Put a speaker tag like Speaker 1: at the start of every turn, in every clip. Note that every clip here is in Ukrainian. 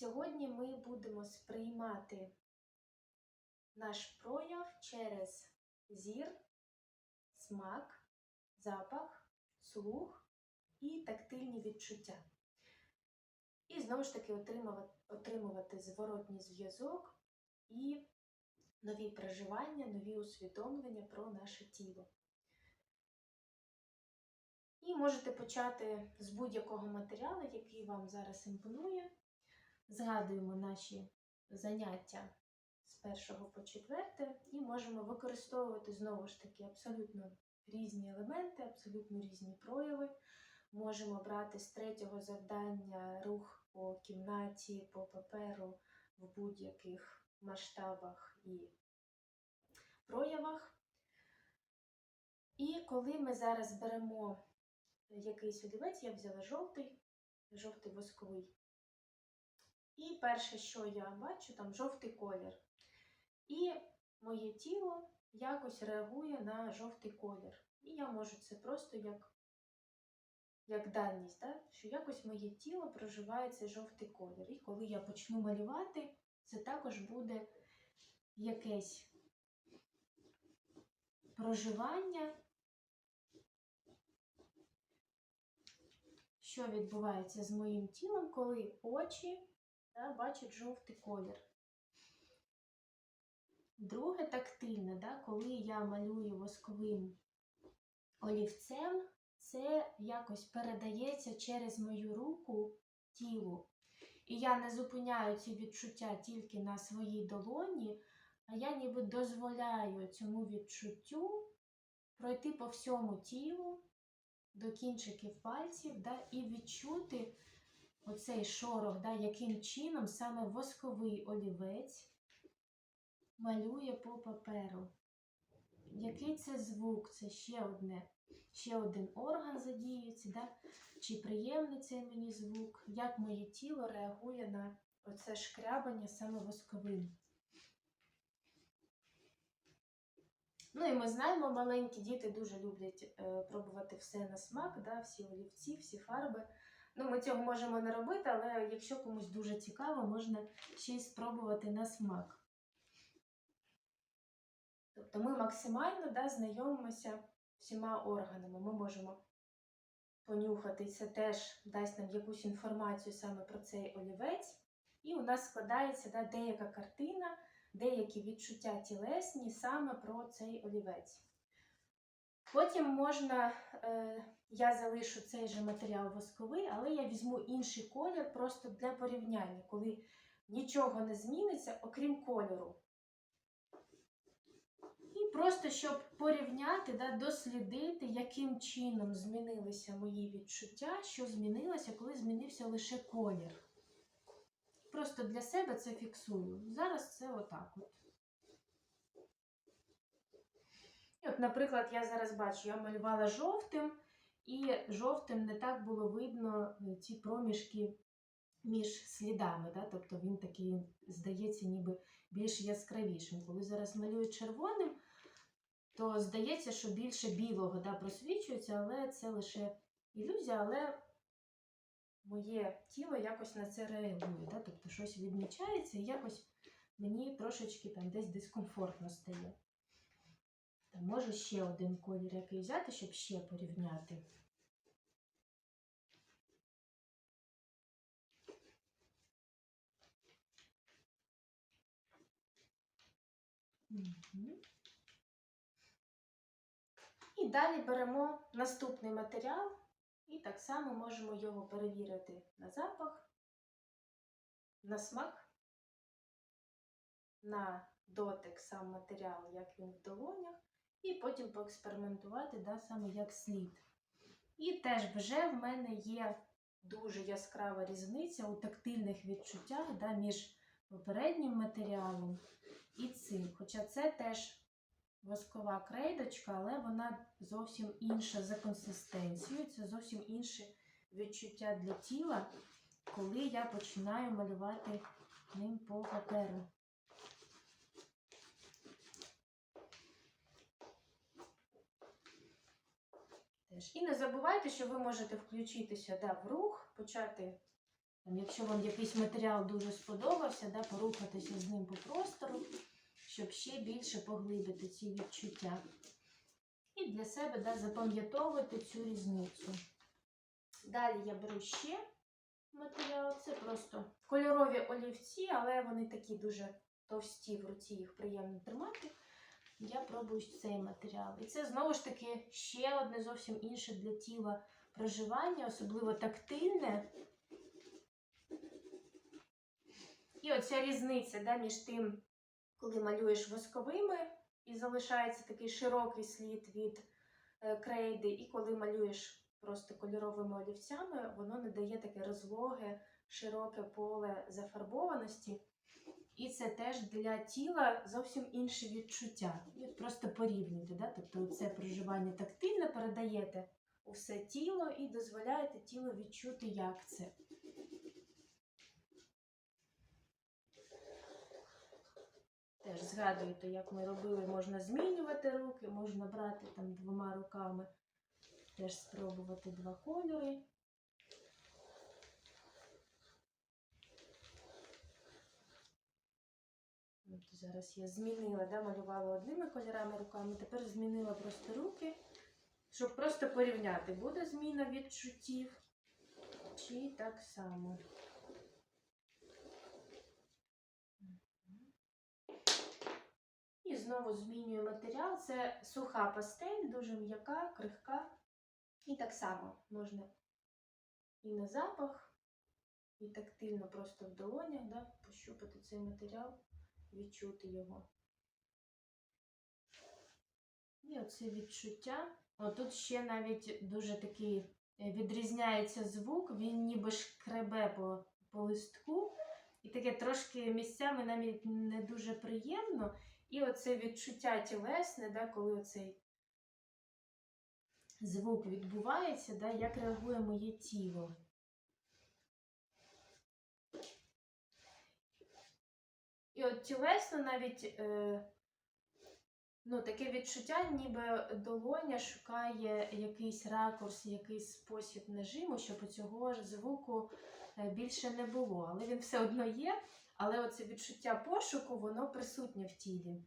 Speaker 1: Сьогодні ми будемо сприймати наш прояв через зір, смак, запах, слух і тактильні відчуття. І знову ж таки отримувати, отримувати зворотній зв'язок і нові переживання, нові усвідомлення про наше тіло. І можете почати з будь-якого матеріалу, який вам зараз імпонує. Згадуємо наші заняття з першого по четверте і можемо використовувати знову ж таки абсолютно різні елементи, абсолютно різні прояви. Можемо брати з третього завдання рух по кімнаті, по паперу в будь-яких масштабах і проявах. І коли ми зараз беремо якийсь олівець, я взяла жовтий, жовтий восковий. І перше, що я бачу, там жовтий колір. І моє тіло якось реагує на жовтий колір. І я можу це просто як, як даність, да? що якось моє тіло проживає цей жовтий колір. І коли я почну малювати, це також буде якесь проживання, що відбувається з моїм тілом, коли очі да, бачать жовтий колір. Друге тактильне, да, коли я малюю восковим олівцем, це якось передається через мою руку тілу. І я не зупиняю ці відчуття тільки на своїй долоні, а я ніби дозволяю цьому відчуттю пройти по всьому тілу до кінчиків пальців да, і відчути оцей шорох, да, яким чином саме восковий олівець малює по паперу. Який це звук? Це ще одне, ще один орган задіюється, да? чи приємний цей мені звук, як моє тіло реагує на оце шкрябання саме восковим. Ну і ми знаємо, маленькі діти дуже люблять е, пробувати все на смак, да? всі олівці, всі фарби. Ну, ми цього можемо не робити, але якщо комусь дуже цікаво, можна ще й спробувати на смак. Тобто ми максимально да, знайомимося всіма органами. Ми можемо понюхати, це теж дасть нам якусь інформацію саме про цей олівець. І у нас складається да, деяка картина, деякі відчуття тілесні саме про цей олівець. Потім можна, е, я залишу цей же матеріал восковий, але я візьму інший колір просто для порівняння, коли нічого не зміниться, окрім кольору. І просто щоб порівняти, да, дослідити, яким чином змінилися мої відчуття, що змінилося, коли змінився лише колір. Просто для себе це фіксую. Зараз це отак от. І от, наприклад, я зараз бачу, я малювала жовтим, і жовтим не так було видно е, ці проміжки між слідами. Да? Тобто він такий, здається, ніби більш яскравішим. Коли зараз малюю червоним, то здається, що більше білого да, просвічується, але це лише ілюзія, але моє тіло якось на це реагує. Да? Тобто щось відмічається і якось мені трошечки там десь дискомфортно стає. Там може ще один колір який взяти, щоб ще порівняти. Мгм. І далі беремо наступний матеріал і так само можемо його перевірити на запах, на смак, на дотик сам матеріал, як він в долонях, і потім поекспериментувати да, саме як слід. І теж вже в мене є дуже яскрава різниця у тактильних відчуттях да, між попереднім матеріалом і цим. Хоча це теж воскова крейдочка, але вона зовсім інша за консистенцією, це зовсім інше відчуття для тіла, коли я починаю малювати ним по паперу. Теж. І не забувайте, що ви можете включитися да, в рух, почати Там, якщо вам якийсь матеріал дуже сподобався, да, порухатися з ним по простору, щоб ще більше поглибити ці відчуття. І для себе да, запам'ятовувати цю різницю. Далі я беру ще матеріал. Це просто кольорові олівці, але вони такі дуже товсті в руці, їх приємно тримати. Я пробую цей матеріал. І це знову ж таки ще одне зовсім інше для тіла проживання, особливо тактильне. І оця різниця да, між тим, коли малюєш восковими і залишається такий широкий слід від е, крейди, і коли малюєш просто кольоровими олівцями, воно не дає таке розлоге, широке поле зафарбованості. І це теж для тіла зовсім інше відчуття. Просто порівнюйте. Да? Тобто це проживання тактильне передаєте у все тіло і дозволяєте тілу відчути, як це. Теж згадуєте, як ми робили, можна змінювати руки, можна брати там двома руками, теж спробувати два кольори. От зараз я змінила, да, малювала одними кольорами руками, тепер змінила просто руки, щоб просто порівняти, буде зміна відчуттів чи так само. І знову змінюю матеріал. Це суха пастель, дуже м'яка, крихка. І так само можна і на запах, і тактильно просто в долонях да, пощупати цей матеріал, відчути його. І оце відчуття. Тут ще навіть дуже такий е, відрізняється звук, він ніби шкребе по, по листку. І таке трошки місцями навіть не дуже приємно. І оце відчуття тілесне, да, коли оцей звук відбувається, да, як реагує моє тіло. І от тілесно навіть е, ну, таке відчуття, ніби долоня шукає якийсь ракурс, якийсь спосіб нажиму, щоб цього звуку е, більше не було. Але він все одно є, але оце відчуття пошуку, воно присутнє в тілі.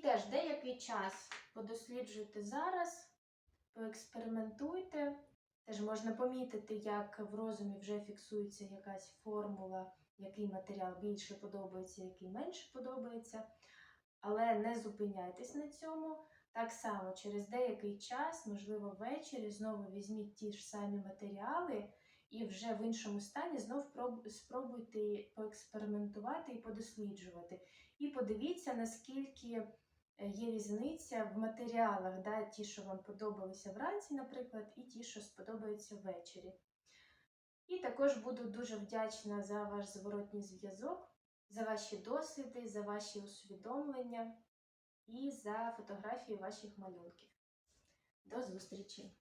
Speaker 1: І теж деякий час подосліджуйте зараз, поекспериментуйте. Теж можна помітити, як в розумі вже фіксується якась формула, який матеріал більше подобається, який менше подобається. Але не зупиняйтесь на цьому. Так само через деякий час, можливо, ввечері, знову візьміть ті ж самі матеріали і вже в іншому стані знов спробуйте поекспериментувати і подосліджувати. І подивіться, наскільки є різниця в матеріалах, да, ті, що вам подобалися вранці, наприклад, і ті, що сподобаються ввечері. І також буду дуже вдячна за ваш зворотній зв'язок, за ваші досвіди, за ваші усвідомлення і за фотографії ваших малюнків. До зустрічі!